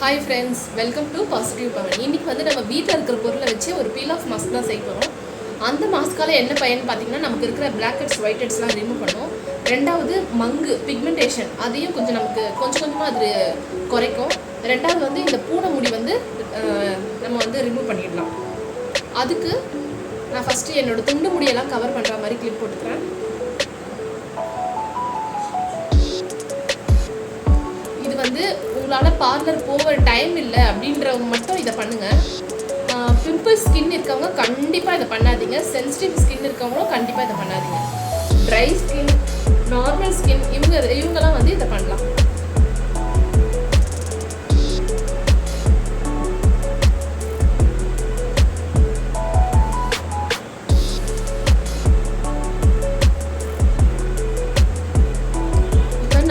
Hi friends welcome to positive Pavan இன்றைக்கி வந்து நம்ம வீட்டில் இருக்கிற பொருளை வச்சு ஒரு பீல் ஆஃப் மாஸ்க் தான் செய்ய போகிறோம் அந்த மாஸ்க்கால் என்ன பயன் பார்த்தீங்கன்னா நமக்கு இருக்கிற பிளாக் ஹெட்ஸ் ஒயிட் ஹெட்ஸ்லாம் ரிமூவ் பண்ணும். ரெண்டாவது மங்கு பிக்மெண்டேஷன் அதையும் கொஞ்சம் நமக்கு கொஞ்சம் கொஞ்சமாக அது குறைக்கும். ரெண்டாவது வந்து இந்த பூனை முடி வந்து நம்ம வந்து ரிமூவ் பண்ணிடலாம். அதுக்கு நான் ஃபஸ்ட்டு என்னோட துண்டு முடியெல்லாம் கவர் பண்ணுற மாதிரி கிளிப் போட்டுக்கிறேன். வந்து உங்களால் பார்லர் போக டைம் இல்லை அப்படின்றவங்க மட்டும் இதை பண்ணுங்கள் பிம்பிள் ஸ்கின் இருக்கவங்க கண்டிப்பாக இதை பண்ணாதீங்க. சென்சிட்டிவ் ஸ்கின் இருக்கவங்களும் கண்டிப்பாக இதை பண்ணாதீங்க. ட்ரை ஸ்கின் நார்மல் ஸ்கின் இவங்க இவங்கெல்லாம் வந்து இதை பண்ண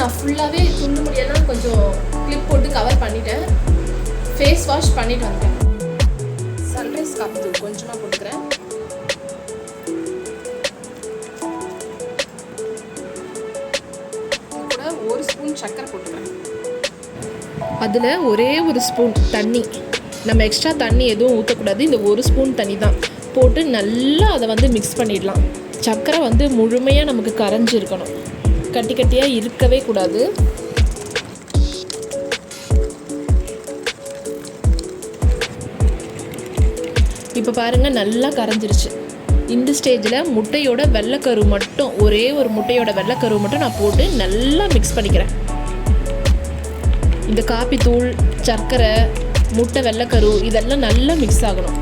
நான் ஃபுல்லாகவே துண்டு முடியெல்லாம் கொஞ்சம் கிளிப் போட்டு கவர் பண்ணிட்டேன். ஃபேஸ் வாஷ் பண்ணிட்டு வந்துட்டேன். சன்ரைஸ் காஃபி தூள் கொஞ்சமாக கொடுக்குறேன் கூட ஒரு ஸ்பூன் சர்க்கரை போட்டுக்கிறேன். அதில் ஒரே ஒரு ஸ்பூன் தண்ணி. நம்ம எக்ஸ்ட்ரா தண்ணி எதுவும் ஊற்றக்கூடாது இந்த ஒரு ஸ்பூன் தண்ணி தான் போட்டு நல்லா அதை வந்து மிக்ஸ் பண்ணிடலாம். சர்க்கரை வந்து முழுமையாக நமக்கு கரைஞ்சிருக்கணும். கட்டி கட்டியாக இருக்கவே கூடாது. இப்போ பாருங்கள் நல்லா கரைஞ்சிருச்சு. இந்த ஸ்டேஜில் முட்டையோட வெள்ளைக்கரு மட்டும் ஒரே ஒரு முட்டையோட வெள்ளைக்கரு மட்டும் நான் போட்டு நல்லா மிக்ஸ் பண்ணிக்கிறேன். இந்த காப்பித்தூள் சர்க்கரை முட்டை வெள்ளைக்கரு இதெல்லாம் நல்லா மிக்ஸ் ஆகணும்.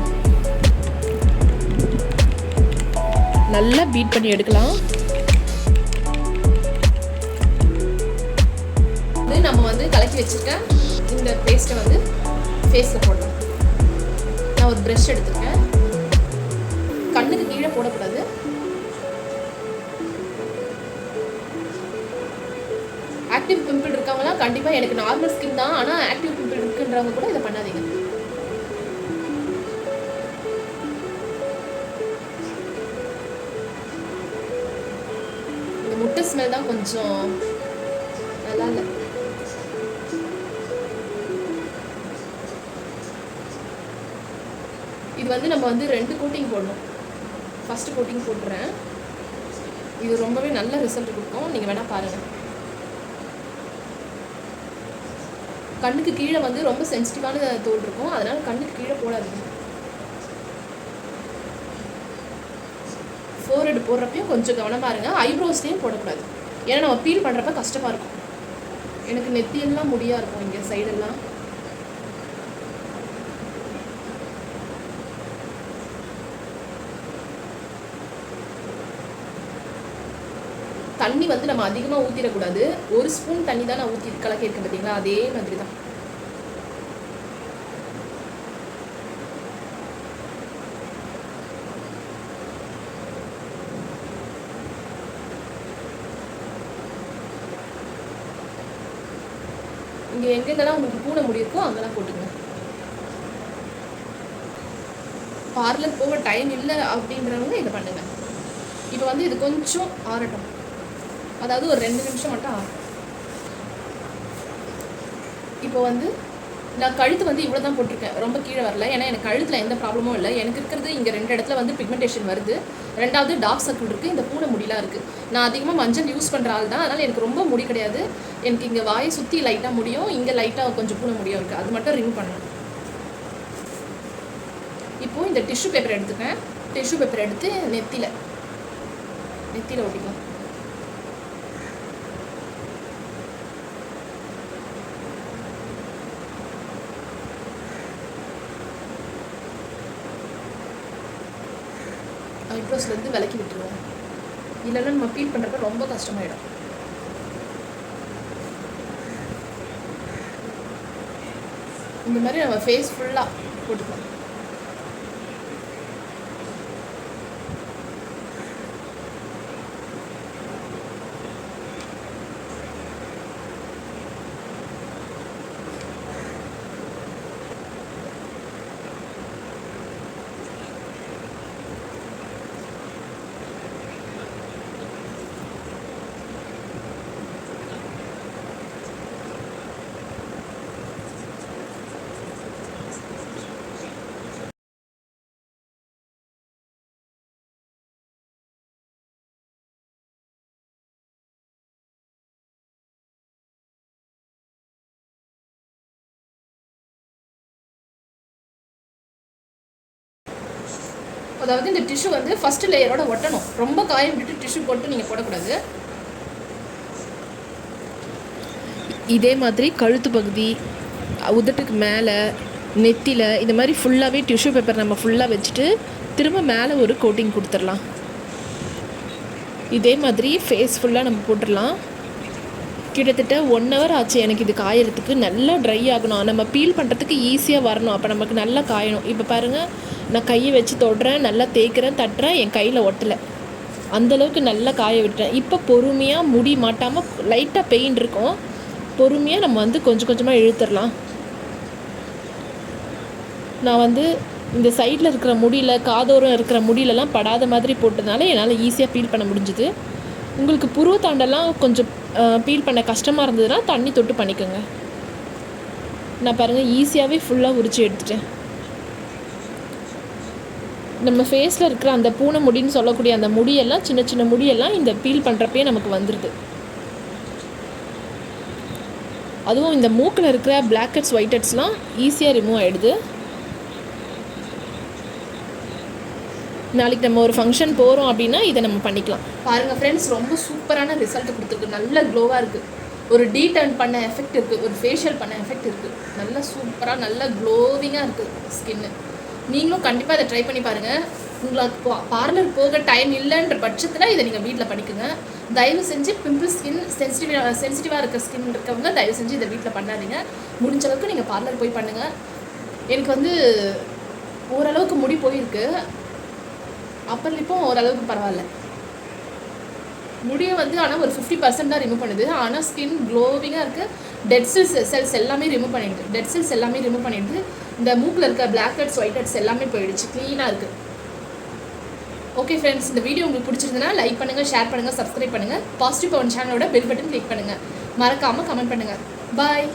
நல்லா பீட் பண்ணி எடுக்கலாம். நம்ம வந்து கலக்கி வச்சுருக்க இந்த பேஸ்ட்டை வந்து ஃபேஸில் போடலாம் நான் ஒரு ப்ரஷ் எடுத்துருக்கேன். கண்ணுக்கு கீழே போடக்கூடாது. ஆக்டிவ் பிம்பிள் இருக்கவங்களாம் கண்டிப்பாக எனக்கு நார்மல் ஸ்கின் தான். ஆனால் ஆக்டிவ் பிம்பிள் இருக்குன்றவங்க கூட இதை பண்ணாதீங்க. இந்த முட்டை ஸ்மெல் தான் கொஞ்சம் நல்லா இல்லை. வந்து நம்ம வந்து ரெண்டு கோட்டிங் போடணும். ஃபஸ்ட்டு கோட்டிங் போட்டுறேன். இது ரொம்பவே நல்ல ரிசல்ட் கொடுக்கும். நீங்கள் வேணால் பாருங்கள் கண்ணுக்கு கீழே வந்து ரொம்ப சென்சிட்டிவான தோல் இருக்கும். அதனால் கண்ணுக்கு கீழே போடாதீங்க. ஃபோர்ஹெட் போடுறப்பையும் கொஞ்சம் கவனமாக இருங்க. ஐப்ரோஸ்லேயும் போடக்கூடாது. ஏன்னா நம்ம பீல் பண்ணுறப்ப கஷ்டமாக இருக்கும். எனக்கு நெத்தியெல்லாம் முடியாக இருக்கும் இங்கே சைடெல்லாம் தண்ணி வந்து நம்ம அதிகமாக ஊற்றிடக்கூடாது ஒரு ஸ்பூன் தண்ணி தான் நான் ஊற்றி கலக்கியிருக்கேன் பார்த்தீங்களா அதே மாதிரி தான். இங்கே எங்கெங்கெல்லாம் உங்களுக்கு பூனை முடியிருக்கோ அங்கெல்லாம் போட்டுங்க பார்லர் போக டைம் இல்லை அப்படின்றவங்க இதை பண்ணுங்க. இப்போ வந்து இது கொஞ்சம் ஆறட்டும். அதாவது ஒரு ரெண்டு நிமிஷம் மட்டும் ஆகும். இப்போ வந்து நான் கழுத்து வந்து இவ்வளோ தான் போட்டிருக்கேன். ரொம்ப கீழே வரல. ஏன்னா எனக்கு கழுத்தில் எந்த ப்ராப்ளமும் இல்லை. எனக்கு இருக்கிறது இங்கே ரெண்டு இடத்துல வந்து பிக்மெண்டேஷன் வருது. ரெண்டாவது டார்க் சர்க்கிள் இருக்குது இந்த பூனை முடியெலாம் இருக்குது நான் அதிகமாக மஞ்சள் யூஸ் பண்ணுற ஆள் தான். அதனால் எனக்கு ரொம்ப முடி கிடையாது. எனக்கு இங்கே வாயை சுற்றி லைட்டாக முடியும். இங்கே லைட்டாக கொஞ்சம் பூனை முடியும் இருக்குது அது மட்டும் ரிமூவ் பண்ணணும். இப்போது இந்த டிஷ்யூ பேப்பர் எடுத்துக்கேன் டிஷ்யூ பேப்பர் எடுத்து நெத்தியில். நெத்தியில் ஒட்டிக்கலாம். ஐப்ரோஸ்லேருந்து விலக்கி விட்டுருவோம். இல்லைன்னா நம்ம ஃபீல் பண்ணுறப்ப ரொம்ப கஷ்டமாயிடும். இந்த மாதிரி நம்ம ஃபேஸ் ஃபுல்லாக போட்டுக்கலாம். அதாவது இந்த டிஷ்யூ வந்து ஃபர்ஸ்ட் லேயரோட ஒட்டணும். ரொம்ப காயம் விட்டு டிஷ்யூ போட்டு நீங்கள் போடக்கூடாது. இதே மாதிரி கழுத்து பகுதி உதட்டுக்கு மேலே நெத்தியில் இந்த மாதிரி ஃபுல்லாகவே டிஷ்யூ பேப்பர் நம்ம ஃபுல்லாக வச்சுட்டு திரும்ப மேலே ஒரு கோட்டிங் கொடுத்துடலாம். இதே மாதிரி ஃபேஸ் ஃபுல்லாக நம்ம போட்டுடலாம். கிட்டத்தட்ட ஒன் ஹவர் ஆச்சு எனக்கு இது காயறதுக்கு. நல்லா ட்ரை ஆகணும். நம்ம பீல் பண்ணுறதுக்கு ஈஸியாக வரணும். அப்போ நமக்கு நல்லா காயணும். இப்போ பாருங்கள் நான் கையை வச்சு தொடுறேன் நல்லா தேய்க்கிறேன் தட்டுறேன் என் கையில் ஒட்டலை. அந்தளவுக்கு நல்லா காய விட்டுறேன் இப்போ பொறுமையாக முடி மாட்டாமல் லைட்டாக பெயின் இருக்கும். பொறுமையாக நம்ம வந்து கொஞ்சம் கொஞ்சமாக இழுத்துடலாம். நான் வந்து இந்த சைடில் இருக்கிற முடியில் காதோரம் இருக்கிற முடியிலலாம் படாத மாதிரி போட்டதுனால என்னால் ஈஸியாக ஃபீல் பண்ண முடிஞ்சுது. உங்களுக்கு புருவ தாண்டெல்லாம் கொஞ்சம் ஃபீல் பண்ண கஷ்டமாக இருந்ததுன்னா தண்ணி தொட்டு பண்ணிக்கோங்க. நான் பாருங்கள் ஈஸியாகவே ஃபுல்லாக உரிச்சு எடுத்துட்டேன். நம்ம ஃபேஸில் இருக்கிற அந்த பூனை முடின்னு சொல்லக்கூடிய அந்த முடியெல்லாம் சின்ன சின்ன முடியெல்லாம் இந்த பீல் பண்ணுறப்பே நமக்கு வந்துடுது அதுவும் இந்த மூக்கில் இருக்கிற பிளாக் ஹெட்ஸ் ஒயிட் ஹெட்ஸ்லாம் ஈஸியாக ரிமூவ் ஆகிடுது நாளைக்கு நம்ம ஒரு ஃபங்க்ஷன் போகிறோம் அப்படின்னா இதை நம்ம பண்ணிக்கலாம். பாருங்கள் ஃப்ரெண்ட்ஸ் ரொம்ப சூப்பரான ரிசல்ட் கொடுத்துருக்கு. நல்ல க்ளோவாக இருக்குது ஒரு டீடர்ன் பண்ண எஃபெக்ட் இருக்குது ஒரு ஃபேஷியல் பண்ண எஃபெக்ட் இருக்குது நல்ல சூப்பராக நல்ல க்ளோவிங்காக இருக்குது ஸ்கின்னு நீங்களும் கண்டிப்பாக இதை ட்ரை பண்ணி பாருங்கள் உங்களுக்கு பார்லர் போக டைம் இல்லைன்ற பட்சத்தில் இதை நீங்கள் வீட்டில் படிக்குங்க தயவு செஞ்சு பிம்பிள் ஸ்கின் சென்சிட்டிவ் சென்சிட்டிவாக இருக்க ஸ்கின் இருக்கவங்க தயவு செஞ்சு இதை வீட்டில் பண்ணாதீங்க. முடிஞ்ச அளவுக்கு நீங்கள் பார்லர் போய் பண்ணுங்கள் எனக்கு வந்து ஓரளவுக்கு முடி போயிருக்கு. அப்பர் லிப்பும் ஓரளவுக்கு பரவாயில்ல. முடியை வந்து ஆனால் ஒரு ஃபிஃப்டி பர்சன்ட் தான் ரிமூவ் பண்ணுது. ஆனால் ஸ்கின் க்ளோவிங்காக இருக்குது டெட் செல்ஸ் செல்ஸ் எல்லாமே ரிமூவ் பண்ணிடுது. டெட் செல்ஸ் எல்லாமே ரிமூவ் பண்ணிடுது. இந்த மூக்கில் இருக்க பிளாக் ஹெட்ஸ் ஒயிட் ஹெட்ஸ் எல்லாமே போயிடுச்சு. க்ளீனாக இருக்குது ஓகே ஃப்ரெண்ட்ஸ் இந்த வீடியோ உங்களுக்கு பிடிச்சிருந்தனா லைக் பண்ணுங்கள் ஷேர் பண்ணுங்கள் சப்ஸ்கிரைப் பண்ணுங்கள் பாசிட்டிவ் பவன் சேனலோட பெல் பட்டன் கிளிக் பண்ணுங்கள் மறக்காமல் கமெண்ட் பண்ணுங்கள் பாய்